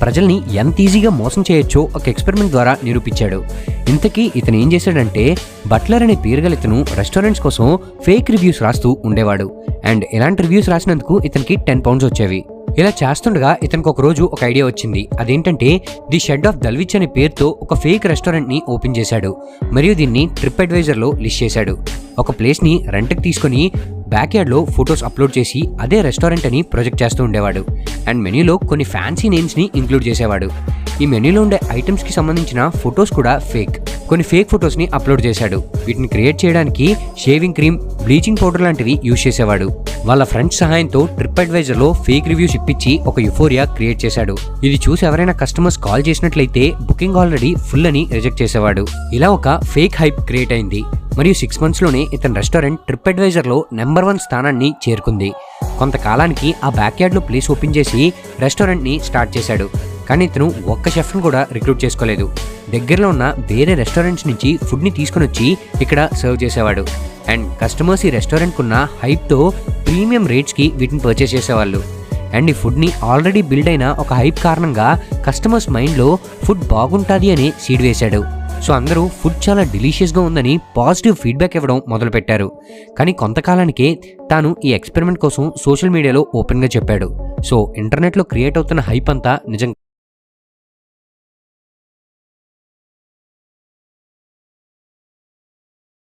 ప్రజల్ని ఎంత ఈజీగా మోసం చేయొచ్చో ఒక ఎక్స్పెరిమెంట్ ద్వారా నిరూపించాడు. ఇంతకీ ఇతను ఏం చేశాడంటే బట్లర్ అనే పేరుగల ఇతను రెస్టారెంట్స్ కోసం ఫేక్ రివ్యూస్ రాస్తూ ఉండేవాడు. అండ్ ఇలాంటి రివ్యూస్ రాసినందుకు ఇతనికి టెన్ పౌండ్స్ వచ్చేవి. ఇలా చేస్తుండగా ఇతనికి ఒక రోజు ఒక ఐడియా వచ్చింది. అదేంటంటే ది షెడ్ ఆఫ్ దల్విచ్ అనే పేరుతో ఒక ఫేక్ రెస్టారెంట్ని ఓపెన్ చేశాడు. మరియు దీన్ని ట్రిప్ అడ్వైజర్లో లిస్ట్ చేశాడు. ఒక ప్లేస్ని రెంట్కి తీసుకొని బ్యాక్యార్డ్లో ఫొటోస్ అప్లోడ్ చేసి అదే రెస్టారెంట్ అని ప్రొజెక్ట్ చేస్తూ ఉండేవాడు. అండ్ మెనూలో కొన్ని ఫ్యాన్సీ నేమ్స్ని ఇంక్లూడ్ చేసేవాడు. ఈ మెనూలో ఉండే ఐటమ్స్కి సంబంధించిన ఫొటోస్ కూడా ఫేక్ కొన్ని ఫేక్ ఫొటోస్ని అప్లోడ్ చేశాడు. వీటిని క్రియేట్ చేయడానికి షేవింగ్ క్రీమ్ బ్లీచింగ్ పౌడర్ లాంటివి యూజ్ చేసేవాడు. వాళ్ళ ఫ్రెండ్స్ సహాయంతో ట్రిప్ అడ్వైజర్లో ఫేక్ రివ్యూస్ ఇప్పించి ఒక యుఫోరియా క్రియేట్ చేశాడు. ఇది చూసి ఎవరైనా కస్టమర్స్ కాల్ చేసినట్లయితే బుకింగ్ ఆల్రెడీ ఫుల్ అని రిజెక్ట్ చేసేవాడు. ఇలా ఒక ఫేక్ హైప్ క్రియేట్ అయింది. మరియు సిక్స్ మంత్స్లోనే ఇతని రెస్టారెంట్ ట్రిప్ అడ్వైజర్లో నెంబర్ వన్ స్థానాన్ని చేరుకుంది. కొంతకాలానికి ఆ బ్యాక్యార్డ్లో ప్లేస్ ఓపెన్ చేసి రెస్టారెంట్ని స్టార్ట్ చేశాడు. కానీ ఇతను ఒక్క షెఫ్ను కూడా రిక్రూట్ చేసుకోలేదు. దగ్గరలో ఉన్న వేరే రెస్టారెంట్స్ నుంచి ఫుడ్ని తీసుకొని వచ్చి ఇక్కడ సర్వ్ చేసేవాడు. అండ్ కస్టమర్స్ ఈ రెస్టారెంట్కి ఉన్న హైప్తో ప్రీమియం రేట్స్కి వీటిని పర్చేస్ చేసేవాళ్ళు. అండ్ ఈ ఫుడ్ని ఆల్రెడీ బిల్డ్ అయిన ఒక హైప్ కారణంగా కస్టమర్స్ మైండ్లో ఫుడ్ బాగుంటుంది అని సీడ్ వేశాడు. సో అందరూ ఫుడ్ చాలా డిలీషియస్గా ఉందని పాజిటివ్ ఫీడ్బ్యాక్ ఇవ్వడం మొదలుపెట్టారు. కానీ కొంతకాలానికే తాను ఈ ఎక్స్పెరిమెంట్ కోసం సోషల్ మీడియాలో ఓపెన్గా చెప్పాడు. సో ఇంటర్నెట్లో క్రియేట్ అవుతున్న హైప్ అంతా నిజం